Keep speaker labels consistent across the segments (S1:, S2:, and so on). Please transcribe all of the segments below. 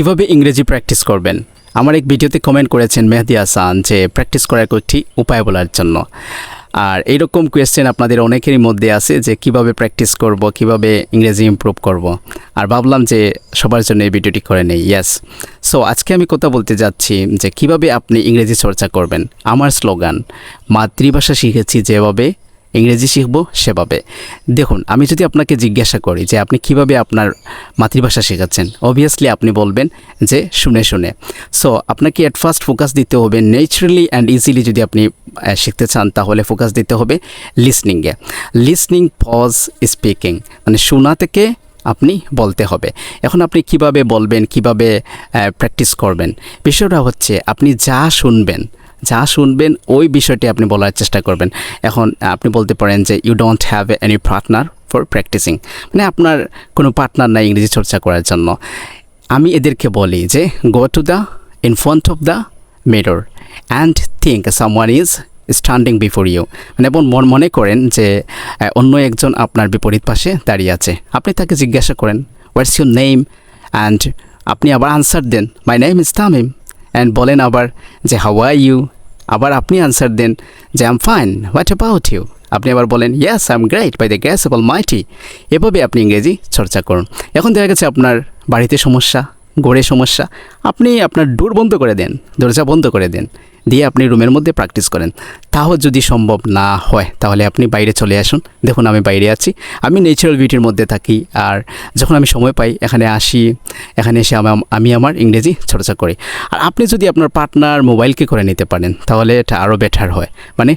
S1: কীভাবে ইংরেজি প্র্যাকটিস করবেন? আমার এক ভিডিওতে কমেন্ট করেছেন মেহদি হাসান যে প্র্যাকটিস করার কয়েকটি উপায় বলার জন্য। আর এইরকম কোয়েশ্চেন আপনাদের অনেকেরই মধ্যে আছে যে কীভাবে প্র্যাকটিস করব, কীভাবে ইংরেজি ইমপ্রুভ করব। আর ভাবলাম যে সবার জন্য এই ভিডিওটি করে নেই ইয়েস সো আজকে আমি কথা বলতে যাচ্ছি যে কীভাবে আপনি ইংরেজি চর্চা করবেন। আমার স্লোগান, মাতৃভাষা শিখেছি যেভাবে ইংরেজি শিখব সেভাবে। দেখুন, আমি যদি আপনাকে জিজ্ঞাসা করি যে আপনি কীভাবে আপনার মাতৃভাষা শেখাচ্ছেন অবভিয়াসলি আপনি বলবেন যে শুনে শুনে। সো আপনাকে অ্যাট ফার্স্ট ফোকাস দিতে হবে ন্যাচারালি অ্যান্ড ইজিলি যদি আপনি শিখতে চান, তাহলে ফোকাস দিতে হবে লিসনিংয়ে লিসনিং পজ স্পিকিং মানে শোনা থেকে আপনি বলতে হবে। এখন আপনি কীভাবে বলবেন, কীভাবে প্র্যাকটিস করবেন? বিষয়টা হচ্ছে আপনি যা শুনবেন যা শুনবেন, ওই বিষয়টি আপনি বলার চেষ্টা করবেন। এখন আপনি বলতে পারেন যে you don't have any partner for practising মানে আপনার কোনো পার্টনার নাই ইংরেজি চর্চা করার জন্য। আমি এদেরকে বলি যে go to the in front of the mirror and think someone is standing before you মানে এবং মন মনে করেন যে অন্য একজন আপনার বিপরীত পাশে দাঁড়িয়ে আছে। আপনি তাকে জিজ্ঞাসা করেন হোয়াটস ইউর নেম অ্যান্ড আপনি আবার answer then my name is Tamim and বলেন আবার যে হাউ আর ইউ আবার আপনি আনসার দেন যে I'm fine what about you আপনি আবার বলেন yes I am great by the grace of all mighty এভাবে আপনি ইংরেজি চর্চা করুন। এখন দেখা গেছে আপনার বাড়িতে সমস্যা, গড়ে সমস্যা। আপনি আপনার ডোর বন্ধ করে দেন, দরজা বন্ধ করে দেন। দিয়ে আপনি রুমের মধ্যে প্র্যাকটিস করেন। তাও যদি সম্ভব না হয়, তাহলে আপনি বাইরে চলে আসুন। দেখুন, আমি বাইরে আছি। আমি ন্যাচারাল বিউটির মধ্যে থাকি। আর যখন আমি সময় পাই, এখানে আসি, এখানে এসে আমি আমার ইংরেজি চর্চা করি। আর আপনি যদি আপনার পার্টনার মোবাইলকে করে নিতে পারেন, তাহলে এটা আরও বেটার হয়। মানে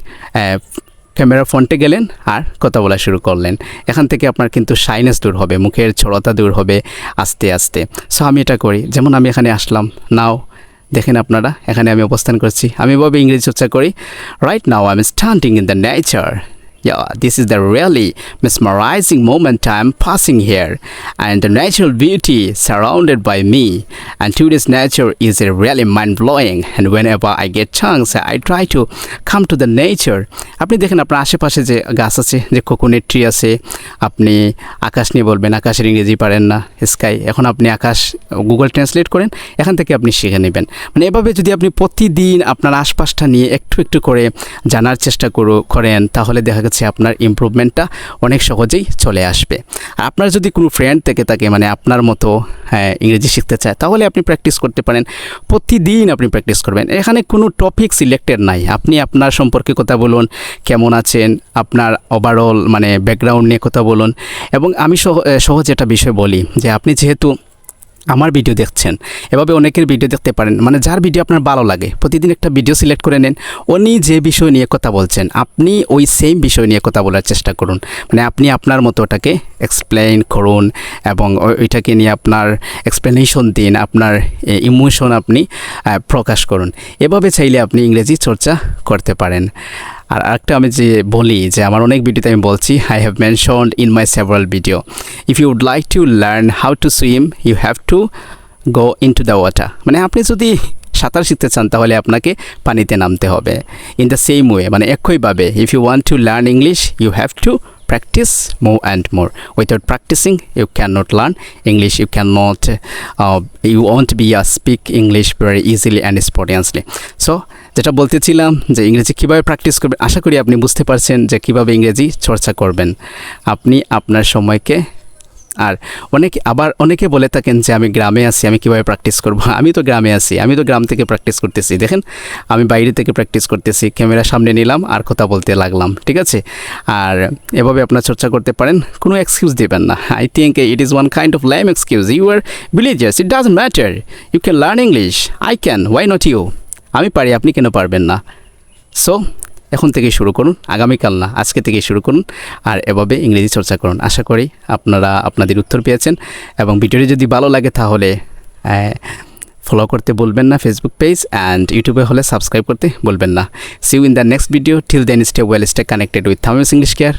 S1: ক্যামেরা ফ্রন্টে গেলেন আর কথা বলা শুরু করলেন। এখান থেকে আপনার কিন্তু শাইনেস দূর হবে, মুখের ছড়তা দূর হবে আস্তে আস্তে। সো আমি এটা করি। যেমন আমি এখানে আসলাম নাও দেখেন আপনারা, এখানে আমি অবস্থান করছি। আমি এভাবে ইংরেজি চর্চা করি। Right now I am standing in the nature Yeah, this is the really mesmerizing moment I'm passing here, and the natural beauty surrounded by me. And today's nature is really mind blowing. And whenever I get chance, I try to come to the nature. আপনি দেখেন আপনার আশেপাশে যে গাছ আছে যে coconut tree আছে আপনি আকাশ নিয়ে বলবেন আকাশের ইংরেজি পারেন না স্কাই এখন আপনি আকাশ গুগল ট্রান্সলেট করেন এখান থেকে আপনি শিখে নেবেন মানে এভাবে যদি আপনি প্রতিদিন আপনার আশপাশটা নিয়ে একটু একটু করে জানার চেষ্টা করু করেন তাহলে দেখা গেছে আপনার ইমপ্রুভমেন্টটা অনেক সহজেই চলে আসবে। আপনার যদি কোনো ফ্রেন্ড থেকে থাকে মানে আপনার মতো হ্যাঁ, ইংরেজি শিখতে চায় তাহলে আপনি প্র্যাকটিস করতে পারেন। প্রতিদিন আপনি প্র্যাকটিস করবেন। এখানে কোনো টপিক সিলেক্টেড নাই। আপনি আপনার সম্পর্কে কথা বলুন কেমন আছেন আপনার ওভারঅল মানে ব্যাকগ্রাউন্ড নিয়ে কথা বলুন। এবং আমি সহ- সহজ একটা বিষয় বলি যে আপনি যেহেতু আমার ভিডিও দেখছেন। এভাবে অনেকের ভিডিও দেখতে পারেন। মানে যার ভিডিও আপনার ভালো লাগে, প্রতিদিন একটা ভিডিও সিলেক্ট করে নেন, উনি যে বিষয় নিয়ে কথা বলছেন, আপনি ওই সেম বিষয় নিয়ে কথা বলার চেষ্টা করুন। মানে আপনি আপনার মতো ওটাকে এক্সপ্লেইন করুন এবং ওইটাকে নিয়ে আপনার এক্সপ্লেনেশন দিন, আপনার ইমোশন আপনি প্রকাশ করুন। এভাবে চাইলে আপনি ইংরেজি চর্চা করতে পারেন। আর আরেকটা আমি যে বলি যে আমার অনেক ভিডিওতে আমি বলছি I have mentioned in my several video if you would like to learn how to swim you have to go in to the water মানে আপনি যদি সাঁতার শিখতে চান, তাহলে আপনাকে পানিতে নামতে হবে। ইন দ্য সেম ওয়ে মানে একইভাবে if you want to learn English you have to practise more and more without practising you can not learn English you can not you want be a speak English very easily and spontaneously so যেটা বলতেছিলাম যে ইংরেজি কীভাবে practice করবেন, আশা করি আপনি বুঝতে পারছেন যে কীভাবে ইংরেজি চর্চা করবেন। আপনি আপনার সময়কে, আর অনেকে আবার অনেকে বলে থাকেন যে আমি গ্রামে আছি, আমি কীভাবে প্র্যাকটিস করব? আমি তো গ্রামে আছি, আমি তো গ্রাম থেকে প্র্যাকটিস করতেছি। দেখেন, আমি বাইরে থেকে প্র্যাকটিস করতেছি, ক্যামেরা সামনে নিলাম, আর কথা বলতে লাগলাম, ঠিক আছে? আর এভাবে আপনার চর্চা করতে পারেন, কোনো এক্সকিউজ দেবেন না। I think it is one kind of lame excuse you are villagers it doesn't matter you can learn English I can why not you আমি পারি, আপনি কেন পারবেন না? সো এখন থেকে শুরু করুন, আগামীকাল না, আজকে থেকে শুরু করুন, আর এভাবে ইংরেজি চর্চা করুন। আশা করি আপনারা আপনাদের উত্তর পেয়েছেন, এবং ভিডিওটি যদি ভালো লাগে তাহলে ফলো করতে বলবেন না ফেসবুক পেজ অ্যান্ড ইউটিউবে হলে সাবস্ক্রাইব করতে বলবেন না। See you in the next video till then stay well stay connected with Tamim's English care